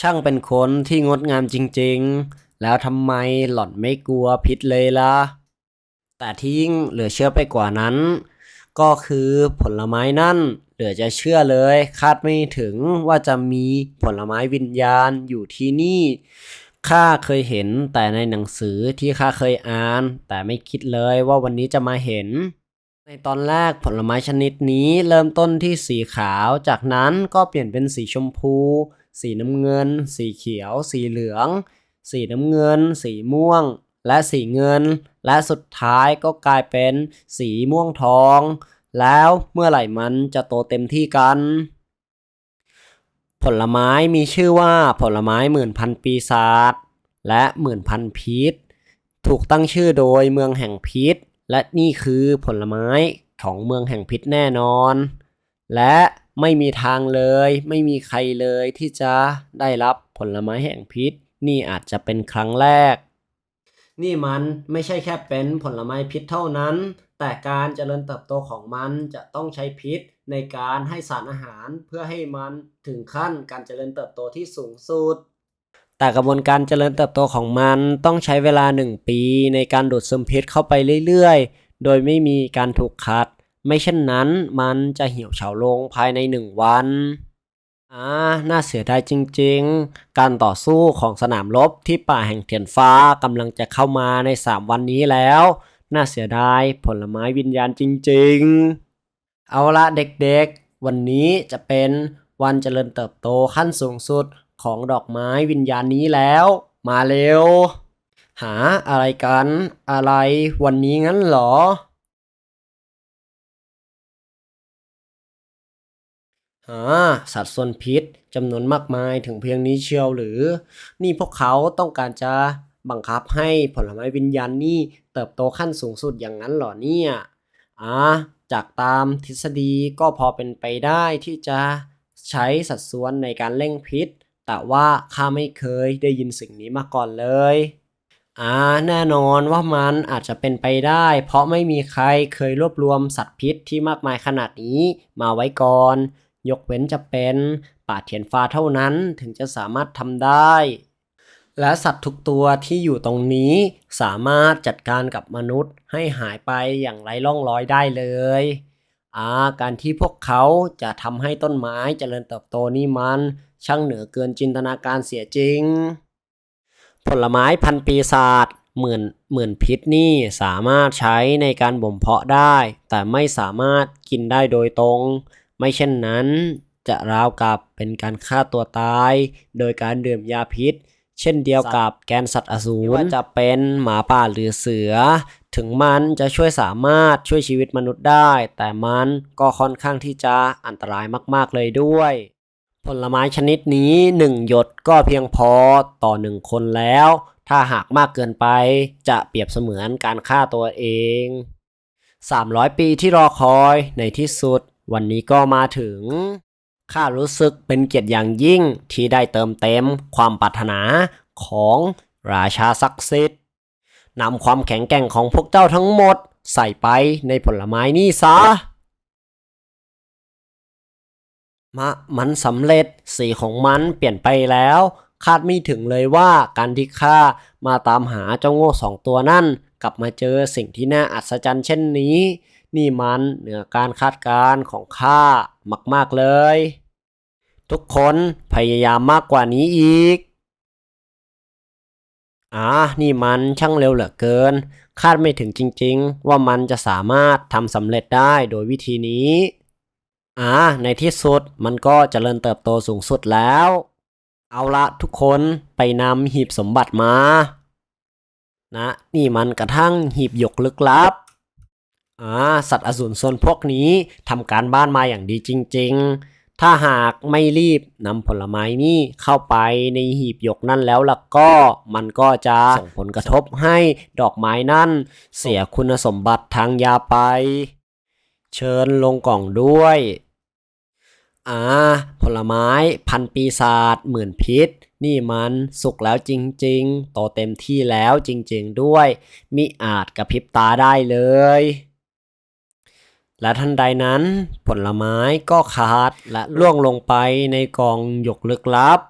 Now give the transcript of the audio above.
ช่างเป็นคนที่งดงามจริงๆ แล้วทำไมหล่อนไม่กลัวพิษเลยล่ะ แต่ที่ยิ่งเหลือเชื่อไปกว่านั้น ก็คือผลไม้นั่นเหลือจะเชื่อเลย คาดไม่ถึงว่าจะมีผลไม้วิญญาณอยู่ที่นี่ข้าเคยเห็นแต่ในหนังสือที่ข้าเคยอ่าน แต่ไม่คิดเลยว่าวันนี้จะมาเห็น ในตอนแรกผลไม้ชนิดนี้เริ่มต้นที่สีขาว จากนั้นก็เปลี่ยนเป็นสีชมพู สีน้ำเงิน สีเขียว สีเหลือง สีน้ำเงิน สีม่วง และสีเงิน และสุดท้ายก็กลายเป็นสีม่วงทอง แล้วเมื่อไหร่มันจะโตเต็มที่กัน ผลไม้มีชื่อว่าผลไม้หมื่นพันปีศาจและหมื่นพันพิษถูกตั้งชื่อโดยเมืองแห่งพิษ และนี่คือผลไม้ของเมืองแห่งพิษแน่นอน และ ไม่มีทางเลย ไม่มีใครเลยที่จะได้รับผลไม้แห่งพิษ นี่อาจจะเป็นครั้งแรก นี่มันไม่ใช่แค่เป็นผลไม้พิษเท่านั้น แต่การเจริญเติบโตของมันจะต้องใช้พิษในการให้สารอาหารเพื่อให้มันถึงขั้นการเจริญเติบโตที่สูงสุดแต่กระบวนการเจริญเติบโตของมันต้องใช้เวลา 1 ปีในการดูดซึมพิษเข้าไปเรื่อยๆ โดยไม่มีการถูกคัด ไม่เช่นนั้นมันจะเหี่ยวเฉาลงภายใน1วันอ่าน่าเสียดายจริงๆ การต่อสู้ของสนามรบที่ป่าแห่งเทียนฟ้ากำลังจะเข้ามาใน 3 วันนี้แล้ว น่าเสียดายผลไม้วิญญาณจริงๆ เอาละเด็กๆ วันนี้จะเป็นวันเจริญเติบโตขั้นสูงสุดของดอกไม้วิญญาณนี้แล้ว มาเร็ว หาอะไรกัน อะไรวันนี้งั้นเหรอ หาสัตว์ส่วนพิษจำนวนมากมายถึงเพียงนี้เชียวหรือ นี่พวกเขาต้องการจะบังคับให้ผลไม้วิญญาณนี่เติบโตขั้นสูงสุดอย่างนั้นหรอเนี่ยอ่าจากตามทฤษฎีก็พอเป็นไปได้ที่จะใช้สัดส่วนในการเร่งพิษ แต่ว่าข้าไม่เคยได้ยินสิ่งนี้มาก่อนเลยอ่าแน่นอนว่ามันอาจจะเป็นไปได้ เพราะไม่มีใครเคยรวบรวมสัตว์พิษที่มากมายขนาดนี้มาไว้ก่อน ยกเว้นจะเป็นป่าเทียนฟ้าเท่านั้นถึงจะสามารถทำได้ และสัตว์ทุกตัวที่อยู่ตรงนี้สามารถจัดการกับมนุษย์ให้หายไปอย่างไร้ร่องรอยได้เลยอาการที่พวกเขาจะทำให้ต้นไม้เจริญเติบโตนี่มัน ช่างเหนือเกินจินตนาการเสียจริง ผลไม้พันปีศาจหมื่นหมื่นพิษนี่สามารถใช้ในการบ่มเพาะได้ แต่ไม่สามารถกินได้โดยตรง ไม่เช่นนั้นจะราวกับเป็นการฆ่าตัวตาย โดยการดื่มยาพิษ เช่นเดียวกับแกนสัตว์อสูรว่าจะเป็นหมาป่าหรือเสือ ถึงมันจะช่วยสามารถช่วยชีวิตมนุษย์ได้ แต่มันก็ค่อนข้างที่จะอันตรายมากๆเลยด้วย ผลไม้ชนิดนี้หนึ่งหยดก็เพียงพอต่อหนึ่งคนแล้ว ถ้าหากมากเกินไปจะเปรียบเสมือนการฆ่าตัวเอง 300 ปีที่รอคอยในที่สุด วันนี้ก็มาถึง ข้ารู้สึกเป็นเกียรติอย่างยิ่งที่ได้เติมเต็มความปรารถนาของราชาศักดิ์สิทธิ์นำความแข็งแกร่งของพวกเจ้าทั้งหมดใส่ไปในผลไม้นี่ซะมะมันสำเร็จสีของมันเปลี่ยนไปแล้ว คาดไม่ถึงเลยว่าการที่ข้ามาตามหาเจ้าโง่สองตัวนั่น กลับมาเจอสิ่งที่น่าอัศจรรย์เช่นนี้ นี่มันเหนือการคาดการณ์ของข้ามาก ๆ เลย ทุกคนพยายามมากกว่านี้อีกอ่านี่มันช่างเร็วเหลือเกิน คาดไม่ถึงจริง ๆ ว่ามันจะสามารถทำสำเร็จได้โดยวิธีนี้อ่าในที่สุดมันก็เจริญเติบโตสูงสุดแล้ว เอาละทุกคนไปนำหีบสมบัติมา นะ นี่มันกระทั่งหีบหยกลึกลับ อ่าสัตว์อสูรซนพวกนี้ทำการบ้านมาอย่างดีจริง ๆ ถ้าหากไม่รีบนำผลไม้นี่เข้าไปในหีบหยกนั่นแล้วล่ะก็ มันก็จะส่งผลกระทบให้ดอกไม้นั่น เสียคุณสมบัติทางยาไป เชิญลงกล่องด้วยอ่าผลไม้พันปีศาจหมื่นพิษ นี่มันสุกแล้วจริงๆโตเต็มที่แล้วจริงๆด้วยมิอาจกระพริบตาได้เลย และทันใดนั้น ผลไม้ก็ขาดและล่วงลงไปในกองหยกลึกลับ